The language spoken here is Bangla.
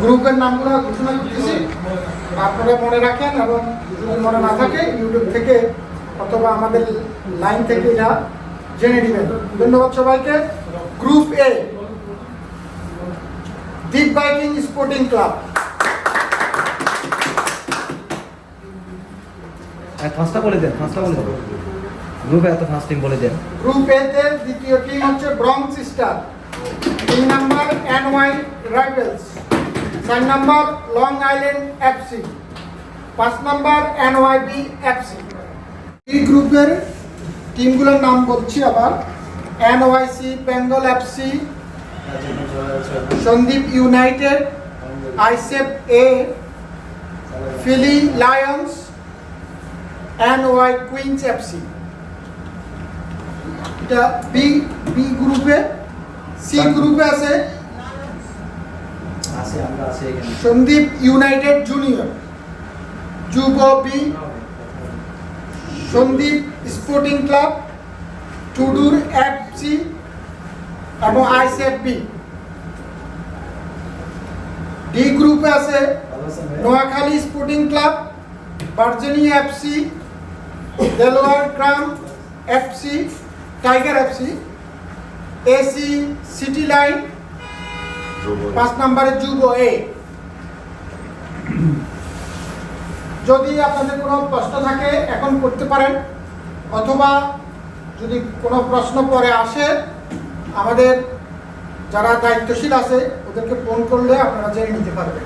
গ্রুপের নামগুলো ঘোষণা করতেছি আপনারা মনে রাখেন এবং মনে না থাকে ইউটিউব থেকে অথবা আমাদের লাইন থেকে এটা জেনে নেবেন। ধন্যবাদ সবাইকে। গ্রুপ এ দ্বীপ বাইকিং স্পোর্টিং ক্লাব ফার্স্টটা বলে দেন ফার্স্টটা বলে দেন। গ্রুপে এত ফার্স্টিং বলে দেন। গ্রুপ এ তে দ্বিতীয় টিম হচ্ছে ব্রং সিস্টার তিন নাম্বার এনওয়াই রাইভেলস চার নম্বর লং আইল্যান্ড এফসি পাঁচ নাম্বার এনওয়াইবি এফসি। এই গ্রুপের টিমগুলোর নাম বলছি আবার। NYC Bengal FC Sandip United ISF এ Philly Lions NY Queens FC. এটা বি বি গ্রুপে সি গ্রুপে আছে আছে আমরা আছে এখানে সন্দীপ ইউনাইটেড জুনিয়র যুব বি সন্দীপ স্পোর্টিং ক্লাব টুডুর এফসি এবং আইসএফ বি ডি গ্রুপে আছে নোয়াখালী স্পোর্টিং ক্লাব বার্জেনি এফসি দেলোয়ার ক্রাম FC tiger FC AC city line পাঁচ নম্বরে যুব এ। যদি আপনাদের কোনো প্রশ্ন থাকে, এখন করতে পারেন। অথবা যদি কোনো প্রশ্ন পরে আসে, আমাদের যারা দায়িত্বশীল আছে, ওদেরকে ফোন করলে আপনারা জেনে নিতে পারবেন।